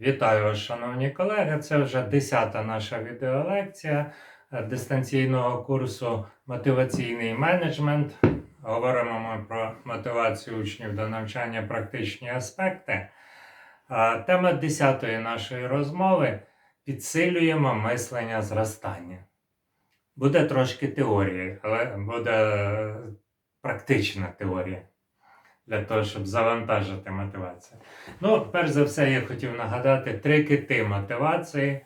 Вітаю вас, шановні колеги. Це вже 10-та наша відеолекція е, дистанційного курсу Мотиваційний менеджмент. Говоримо ми про мотивацію учнів до навчання практичні аспекти. Тема 10-ї нашої розмови підсилюємо мислення зростання. Буде трошки теорії, але буде е, практична теорія для того, щоб завантажити мотивацію. Ну, перш за все, я хотів нагадати три кити мотивації.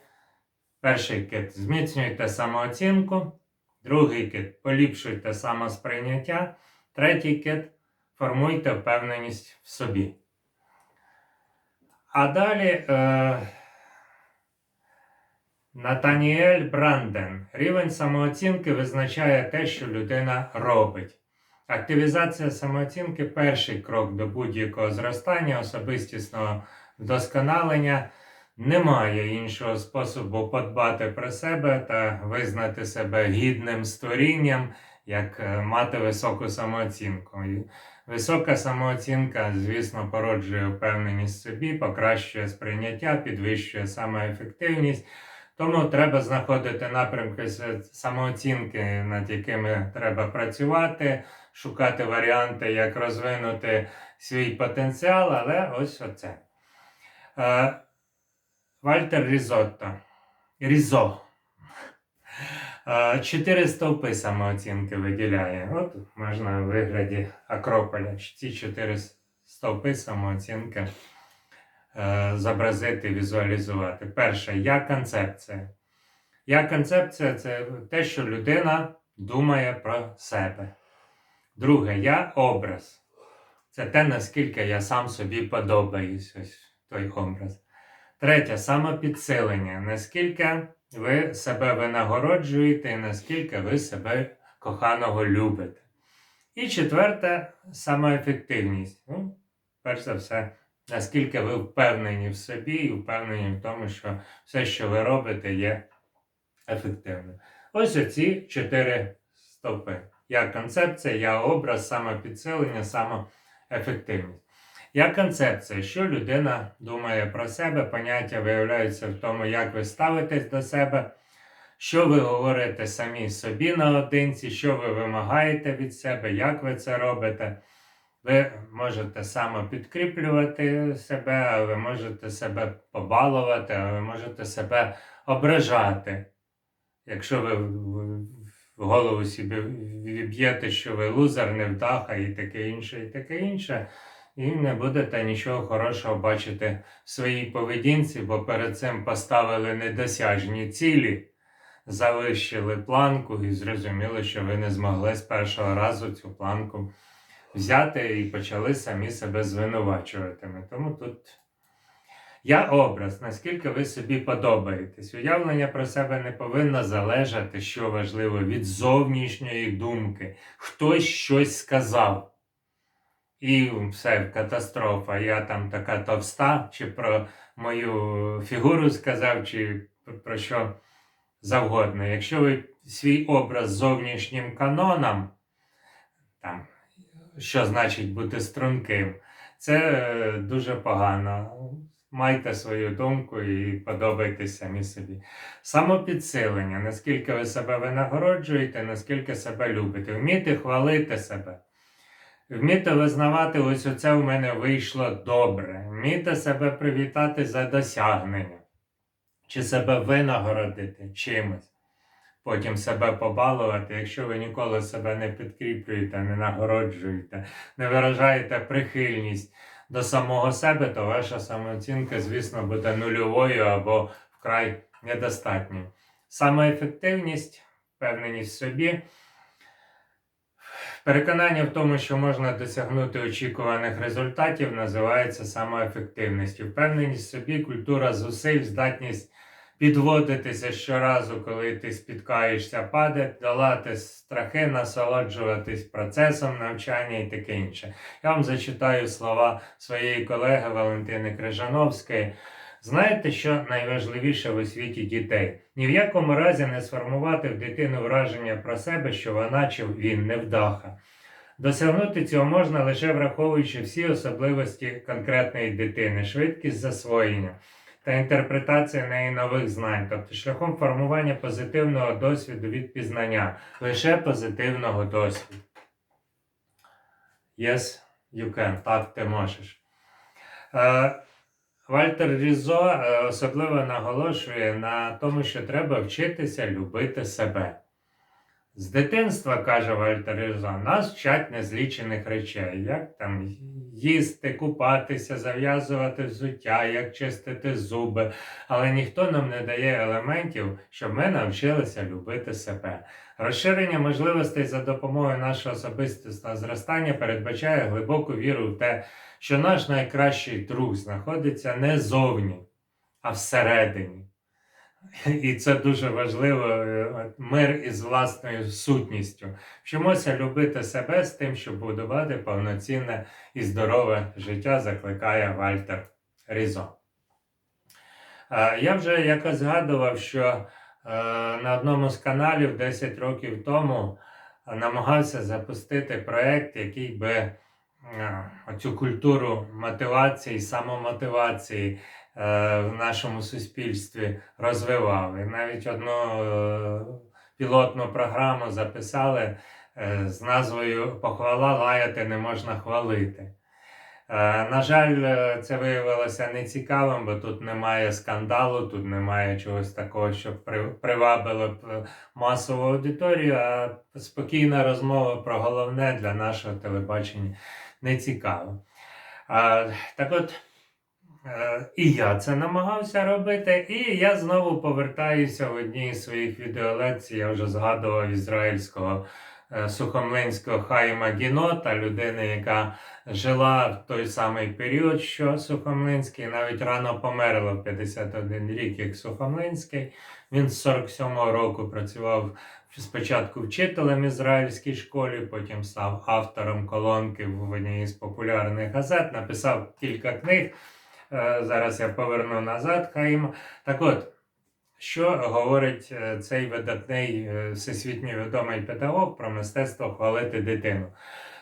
Перший кит зміцнюйте самооцінку, другий кит поліпшуйте самосприйняття, третій кит формуйте впевненість в собі. А далі е, Натаніель Бранден. Рівень самооцінки визначає те, що людина робить. Активізація самооцінки перший крок до будь-якого зростання, особистісного вдосконалення. Немає іншого способу подбати про себе та визнати себе гідним створінням, як е, мати високу самооцінку. І Висока самооцінка, звісно, породжує впевненість в собі, покращує сприйняття, підвищує самоефективність. Тому треба знаходити напрямки самооцінки, над якими треба працювати, шукати варіанти, як розвинути свій потенціал, але ось оце. Е, Вальтер Різотто. Різо. Е, Чотири стовпи самооцінки виділяє. От можна в вигляді Акрополя. Ці чотири стовпи самооцінки зобразити, візуалізувати. Перше, я концепція. Я концепція це те, що людина думає про себе. Друге, я образ. Це те, наскільки я сам собі подобаюсь, ось той образ. Третє самопідсилення. Наскільки ви себе винагороджуєте і наскільки ви себе коханого любите. І четверте самоефективність. Ну, перш за все, наскільки ви впевнені в собі і впевнені в тому, що все, що ви робите, є ефективним. Ось оці чотири стовпи. Я концепція, я образ, самопідсилення, самоефективність. Я концепція, що людина думає про себе, поняття виявляються в тому, як ви ставитесь до себе, що ви говорите самі собі наодинці, що ви вимагаєте від себе, як ви це робите. Ви можете самопідкріплювати себе, а ви можете себе побалувати, а ви можете себе ображати. Якщо ви в- голову собі віб'єте, що ви лузер, невдаха і таке інше, і таке інше, і не будете нічого хорошого бачити в своїй поведінці, бо перед цим поставили недосяжні цілі, завищили планку і зрозуміли, що ви не змогли з першого разу цю планку взяти і почали самі себе звинувачувати. Тому тут я образ, наскільки ви собі подобаєтесь. Уявлення про себе не повинно залежати, що важливо, від зовнішньої думки. Хтось щось сказав. І все, катастрофа. Я там така товста, чи про мою фігуру сказав, чи про що завгодно. Якщо ви свій образ зовнішнім каноном, там, що значить бути струнким, це е, дуже погано. Майте свою думку і подобайтесь самі собі. Самопідсилення, наскільки ви себе винагороджуєте, наскільки себе любите. Вміти хвалити себе. Вміти визнавати, ось оце в мене вийшло добре. Вміти себе привітати за досягнення. Чи себе винагородити чимось. Потім себе побалувати, якщо ви ніколи себе не підкріплюєте, не нагороджуєте, не виражаєте прихильність до самого себе, то ваша самооцінка, звісно, буде нульовою або вкрай недостатньою. Самоефективність, впевненість в собі, переконання в тому, що можна досягнути очікуваних результатів, називається самоефективністю. Впевненість в собі, культура зусиль, здатність підводитися щоразу, коли ти спіткаєшся, падати, долати страхи, насолоджуватись процесом навчання і таке інше. Я вам зачитаю слова своєї колеги Валентини Крижановської. Знаєте, що найважливіше в освіті дітей? Ні в якому разі не сформувати в дитину враження про себе, що вона чи він невдаха. Досягнути цього можна лише враховуючи всі особливості конкретної дитини, швидкість засвоєння, та інтерпретація неї нових знань, тобто шляхом формування позитивного досвіду від пізнання, лише позитивного досвіду. Yes, you can. Так, ти можеш. Е, Вальтер Різо е, особливо наголошує на тому, що треба вчитися любити себе. З дитинства, каже Вальтер Різо, нас вчать незлічених речей, як там їсти, купатися, зав'язувати взуття, як чистити зуби, але ніхто нам не дає елементів, щоб ми навчилися любити себе. Розширення можливостей за допомогою нашого особистісного зростання передбачає глибоку віру в те, що наш найкращий друг знаходиться не зовні, а всередині. І це дуже важливо е, мир із власною сутністю. Вчимося любити себе з тим, щоб будувати повноцінне і здорове життя, закликає Вальтер Різо. Е, Я вже якось згадував, що е, на одному з каналів 10 років тому намагався запустити проєкт, який би оцю культуру мотивації, самомотивації в нашому суспільстві розвивав. І навіть одну е, пілотну програму записали е, з назвою Похвала лаяти не можна хвалити. Е, На жаль, е, це виявилося нецікавим, бо тут немає скандалу, тут немає чогось такого, що привабило б е, масову аудиторію, а спокійна розмова про головне для нашого телебачення не цікаво. Так от, е, і я це намагався робити, і я знову повертаюся в одній з своїх відеолекцій. Я вже згадував ізраїльського е, сухомлинського Хаїма Гінота, людини, яка жила в той самий період, що Сухомлинський, навіть рано померла в 51 рік, як Сухомлинський. Він з 47-го року працював спочатку вчителем ізраїльській школі, потім став автором колонки в одній з популярних газет, написав кілька книг. Е, Зараз я поверну назад Хаїма. Так от, що говорить е, цей видатний е, всесвітньо відомий педагог про мистецтво хвалити дитину?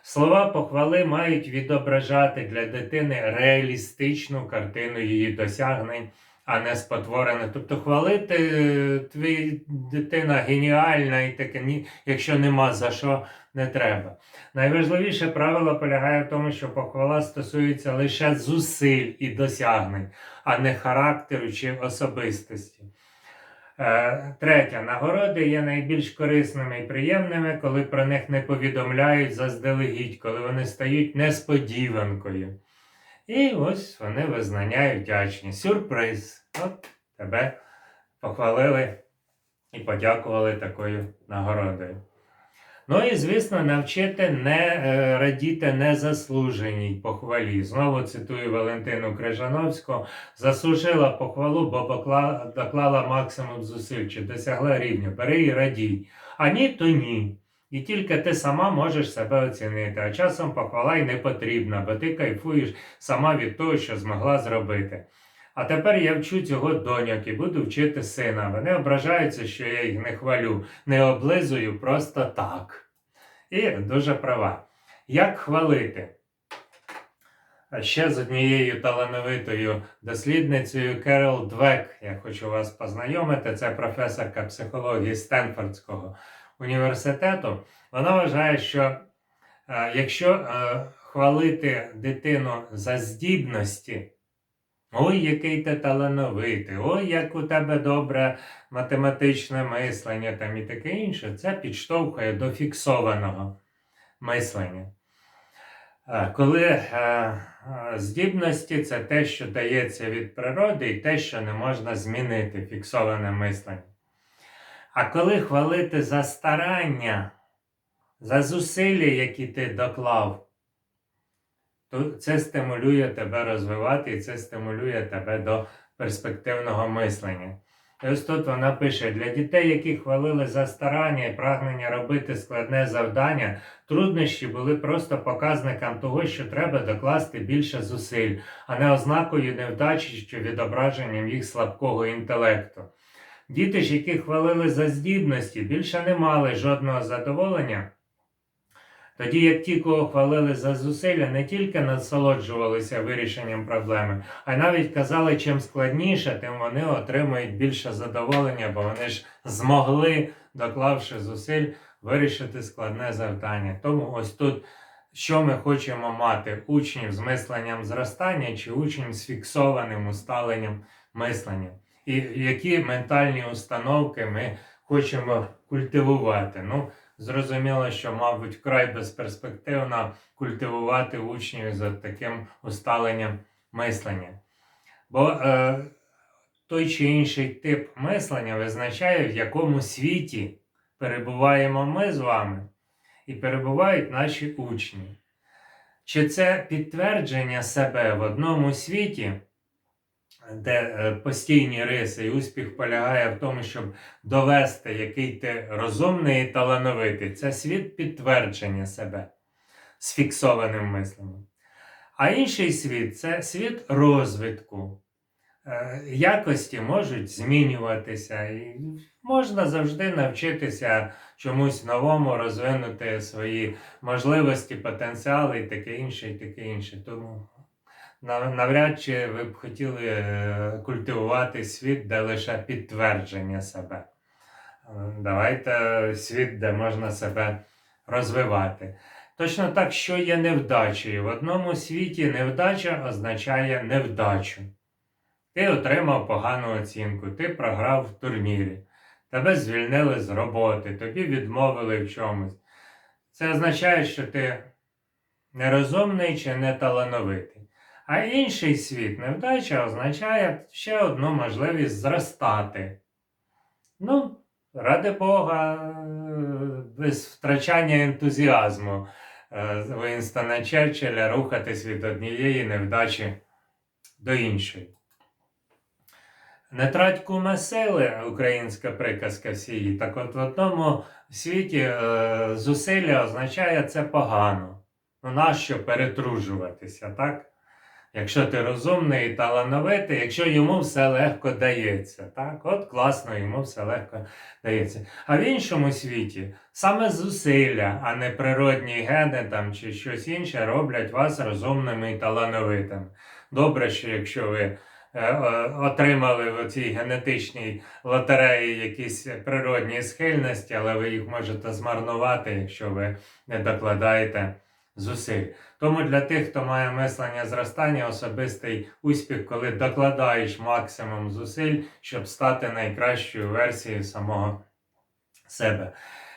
Слова похвали мають відображати для дитини реалістичну картину її досягнень, а не спотворене. Тобто хвалити е, твій дитина геніальна і таке, ні, якщо нема за що, не треба. Найважливіше правило полягає в тому, що похвала стосується лише зусиль і досягнень, а не характеру чи особистості. Е, Третє. Нагороди є найбільш корисними і приємними, коли про них не повідомляють заздалегідь, коли вони стають несподіванкою. І ось вони визнання і вдячні. Сюрприз! От тебе похвалили і подякували такою нагородою. Ну і, звісно, навчити не е, радіти незаслуженій похвалі. Знову цитую Валентину Крижановську: заслужила похвалу, бо доклала максимум зусиль, чи досягла рівня. Бери і радій. А ні, то ні. І тільки ти сама можеш себе оцінити. А часом похвала й не потрібна, бо ти кайфуєш сама від того, що змогла зробити. А тепер я вчу цього доньок і буду вчити сина. Вони ображаються, що я їх не хвалю, не облизую просто так. І дуже права. Як хвалити? Ще з однією талановитою дослідницею Керол Двек. Я хочу вас познайомити. Це професорка психології Стенфордського університету. Вона вважає, що е, якщо е, хвалити дитину за здібності, ой, який ти талановитий, ой, як у тебе добре математичне мислення там і таке інше, це підштовхує до фіксованого мислення. Е, Коли здібності це те, що дається від природи, і те, що не можна змінити, фіксоване мислення. А коли хвалити за старання, за зусилля, які ти доклав, то це стимулює тебе розвивати і це стимулює тебе до перспективного мислення. І ось тут вона пише: для дітей, які хвалили за старання і прагнення робити складне завдання, труднощі були просто показником того, що треба докласти більше зусиль, а не ознакою невдачі чи відображенням їх слабкого інтелекту. Діти ж, які хвалили за здібності, більше не мали жодного задоволення, Тоді, як ті, кого хвалили за зусилля, не тільки насолоджувалися вирішенням проблеми, а й навіть казали, чим складніше, тим вони отримують більше задоволення, бо вони ж змогли, доклавши зусиль, вирішити складне завдання. Тому ось тут, що ми хочемо мати: учнів з мисленням зростання чи учнів з фіксованим усталенням мислення. І які ментальні установки ми хочемо культивувати. Ну, зрозуміло, що, мабуть, вкрай безперспективно культивувати учнів з таким усталенням мислення. Бо е, той чи інший тип мислення визначає, в якому світі перебуваємо ми з вами і перебувають наші учні. Чи це підтвердження себе в одному світі, де е, постійні риси і успіх полягає в тому, щоб довести, який ти розумний і талановитий. Це світ підтвердження себе з фіксованим мисленням. А інший світ це світ розвитку. Е, Якості можуть змінюватися, і можна завжди навчитися чомусь новому, розвинути свої можливості, потенціали і таке інше, і таке інше. Тому навряд чи ви б хотіли е, культивувати світ, де лише підтвердження себе. Е, Давайте світ, де можна себе розвивати. Точно так, що є невдачею. В одному світі невдача означає невдачу. Ти отримав погану оцінку, ти програв в турнірі, тебе звільнили з роботи, тобі відмовили в чомусь. Це означає, що ти нерозумний чи не талановитий. А інший світ невдача означає ще одну можливість зростати. Ну, ради Бога, е, без втрачання ентузіазму е, Вінстона Черчилля рухатись від однієї невдачі до іншої. Не трать куме сили, українська приказка всієї. Так от в одному світі е, зусилля означає це погано. Ну, нащо перетружуватися, так? Якщо ти розумний і талановитий, якщо йому все легко дається, так? От класно, йому все легко дається. А в іншому світі саме зусилля, а не природні гени там, чи щось інше роблять вас розумними і талановитими. Добре, що якщо ви е, отримали в цій генетичній лотереї якісь природні схильності, але ви їх можете змарнувати, якщо ви не докладаєте зусиль. Тому для тих, хто має мислення зростання, особистий успіх, коли докладаєш максимум зусиль, щоб стати найкращою версією самого себе.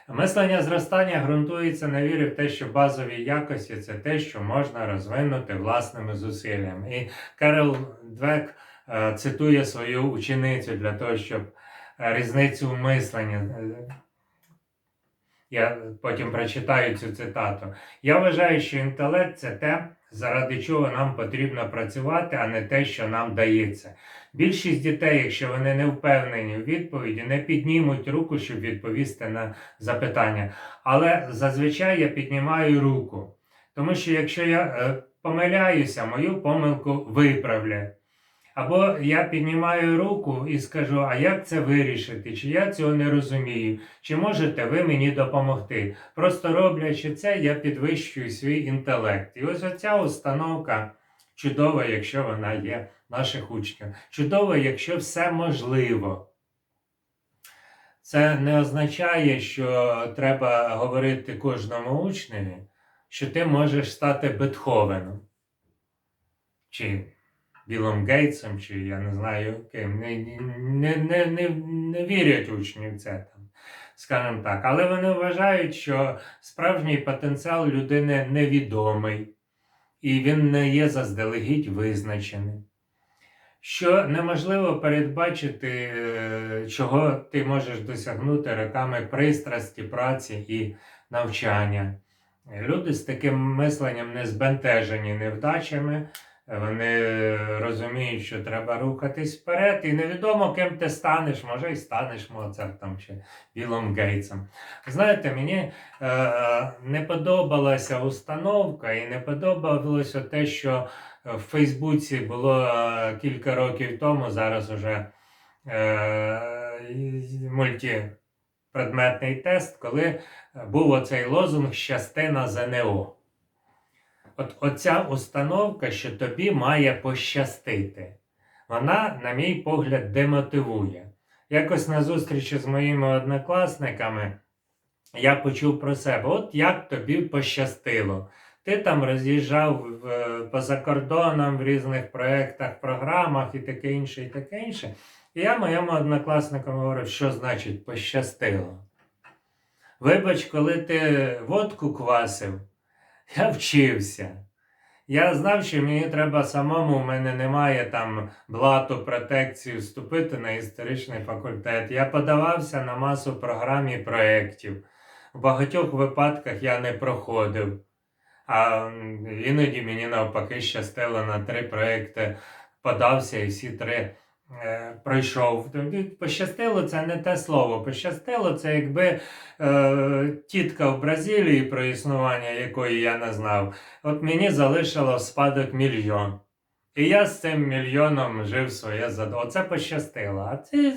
Мислення зростання ґрунтується на вірі в те, що базові якості це те, що можна розвинути власними зусиллями. І Керол Двек е, цитує свою ученицю для того, щоб е, різницю в мисленні. Я потім прочитаю цю цитату. Я вважаю, що інтелект це те, заради чого нам потрібно працювати, а не те, що нам дається. Більшість дітей, якщо вони не впевнені в відповіді, не піднімуть руку, щоб відповісти на запитання. Але зазвичай я піднімаю руку. Тому що якщо я е, помиляюся, мою помилку виправлять. Або я піднімаю руку і скажу, а як це вирішити? Чи я цього не розумію? Чи можете ви мені допомогти? Просто роблячи це, я підвищую свій інтелект. І ось оця установка чудова, якщо вона є наших учнів. Чудова, якщо все можливо. Це не означає, що треба говорити кожному учневі, що ти можеш стати Бетховеном. Чи Білом Гейтсом, чи я не знаю ким. Не, не, не, не, не вірять учні в це там, скажімо так. Але вони вважають, що справжній потенціал людини невідомий, і він не є заздалегідь визначений. Що неможливо передбачити, е, чого ти можеш досягнути роками пристрасті, праці і навчання. Люди з таким мисленням не збентежені невдачами, вони розуміють, що треба рухатись вперед, і невідомо, ким ти станеш, може і станеш Моцартом чи Білом Гейтсом. Знаєте, мені е, не подобалася установка і не подобалося те, що в Фейсбуці було е, кілька років тому, зараз уже е, предметний тест, коли був оцей лозунг Щасти на ЗНО. От оця установка, що тобі має пощастити, вона, на мій погляд, демотивує. Якось на зустрічі з моїми однокласниками я почув про себе: от як тобі пощастило. Ти там роз'їжджав в- поза кордоном в різних проєктах, програмах і таке інше, і таке інше. І я моєму однокласнику говорив, що значить пощастило. Вибач, коли ти водку квасив, я вчився. Я знав, що мені треба самому, в мене немає там блату протекції вступити на історичний факультет. Я подавався на масу програм і проєктів. В багатьох випадках я не проходив. А іноді мені навпаки щастило на три проекти подався і всі три пройшов. Тобто, Пощастило це не те слово. Пощастило це якби е, тітка в Бразилії, про існування якої я не знав. От мені залишило в спадок мільйон. І я з цим мільйоном жив своє задоволення. Оце пощастило. А це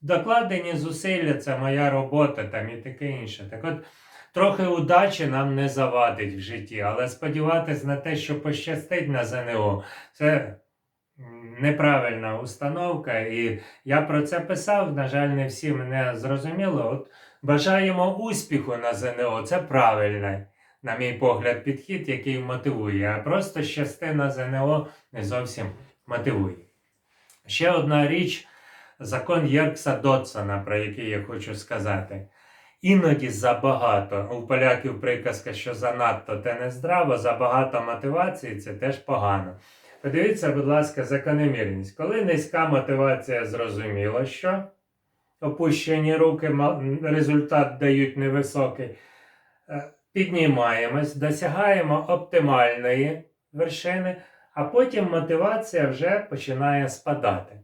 докладені зусилля, це моя робота там і таке інше. Так от Трохи удачі нам не завадить в житті, але сподіватись на те, що пощастить на ЗНО, це неправильна установка. І я про це писав. На жаль, не всі мене зрозуміли. От бажаємо успіху на ЗНО. Це правильний, на мій погляд, підхід, який мотивує. А просто щасти на ЗНО не зовсім мотивує. Ще одна річ закон Єркса Дотсона, про який я хочу сказати. Іноді забагато. У поляків приказка, що занадто те не здраво, забагато мотивації це теж погано. Подивіться, будь ласка, закономірність. Коли низька мотивація, зрозуміло, що опущені руки результат дають невисокий. Е, Піднімаємось, досягаємо оптимальної вершини, а потім мотивація вже починає спадати.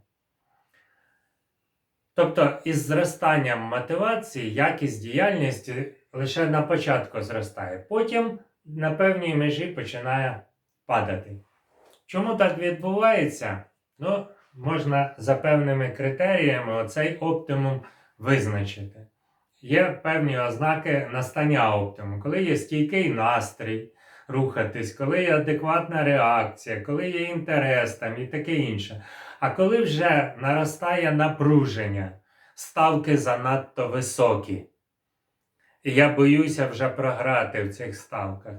Тобто, із зростанням мотивації якість діяльності лише на початку зростає, потім на певній межі починає падати. Чому так відбувається? Ну, можна за певними критеріями оцей оптимум визначити. Є певні ознаки настання оптимуму, коли є стійкий настрій рухатись, коли є адекватна реакція, коли є інтерес там і таке інше. А коли вже наростає напруження, ставки занадто високі, і я боюся вже програти в цих ставках,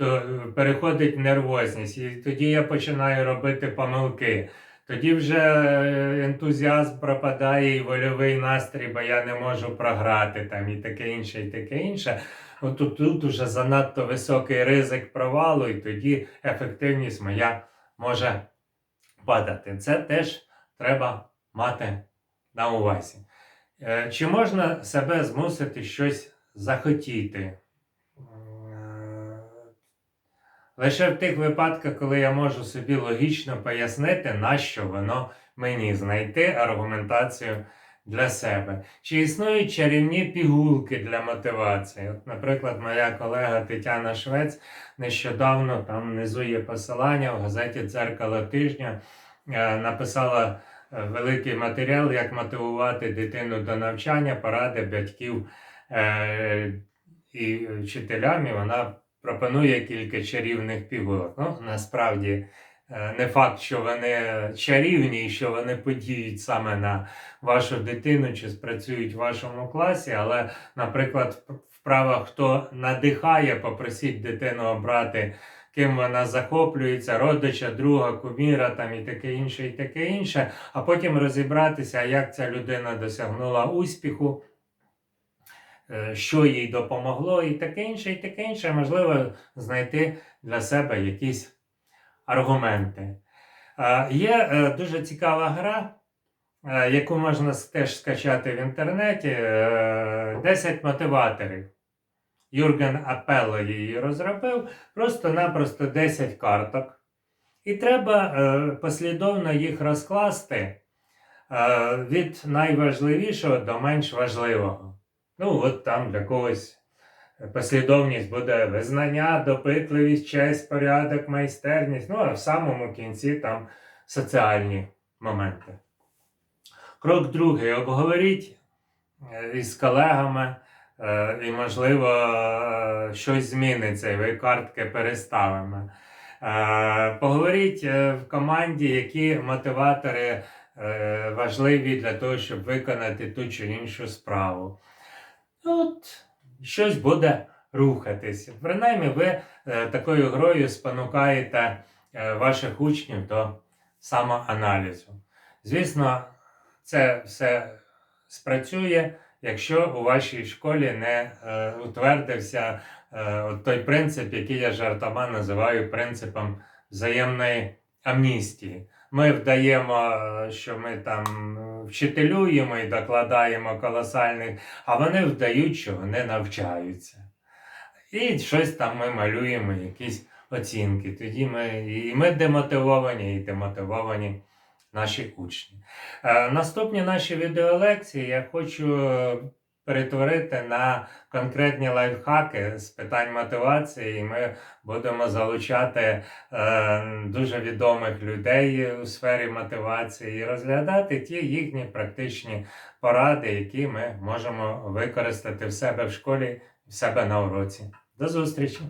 то е, переходить нервозність, і тоді я починаю робити помилки. Тоді вже е, ентузіазм пропадає і вольовий настрій, бо я не можу програти там і таке інше, і таке інше. От тут, тут уже занадто високий ризик провалу, і тоді ефективність моя може падати. Це теж треба мати на увазі. Е, Чи можна себе змусити щось захотіти? Лише в тих випадках, коли я можу собі логічно пояснити, на що воно мені знайти аргументацію для себе. Чи існують чарівні пігулки для мотивації? От, наприклад, моя колега Тетяна Швець нещодавно там внизу є посилання в газеті Дзеркало тижня е, написала е, великий матеріал, як мотивувати дитину до навчання, поради батьків е, і вчителям. І вона пропонує кілька чарівних пігулок. Ну, насправді. е, Не факт, що вони чарівні і що вони подіють саме на вашу дитину чи спрацюють в вашому класі, але, наприклад, вправа, хто надихає, попросіть дитину обрати, ким вона захоплюється, родича, друга, куміра там і таке інше, і таке інше, а потім розібратися, як ця людина досягнула успіху. Е, Що їй допомогло, і таке інше, і таке інше, можливо, знайти для себе якісь аргументи. Е, Є е, дуже цікава гра, яку можна теж скачати в інтернеті. е, 10 мотиваторів. Юрген Апелло її розробив. Просто-напросто 10 карток. І треба послідовно їх розкласти від найважливішого до менш важливого. Ну, от там для когось послідовність буде визнання, допитливість, честь, порядок, майстерність. Ну, а в самому кінці там соціальні моменти. Крок другий. Обговоріть е, із колегами, е, і, можливо, е, щось зміниться, і ви картки переставимо. Поговоріть в команді, які мотиватори важливі для того, щоб виконати ту чи іншу справу. От щось буде рухатися. Принаймні, ви е, такою грою спонукаєте е, ваших учнів до самоаналізу. Звісно, це все спрацює, якщо у вашій школі не е, утвердився е, от той принцип, який я жартома називаю принципом взаємної амністії. Ми вдаємо, е, що ми там вчителюємо і докладаємо колосальних, а вони вдають, що вони навчаються. І щось там ми малюємо, якісь оцінки. Тоді ми і ми демотивовані, і демотивовані наші учні. Е, наступні наші відеолекції я хочу е, перетворити на конкретні лайфхаки з питань мотивації, і ми будемо залучати е, дуже відомих людей у сфері мотивації і розглядати ті їхні практичні поради, які ми можемо використати в себе в школі, в себе на уроці. До зустрічі!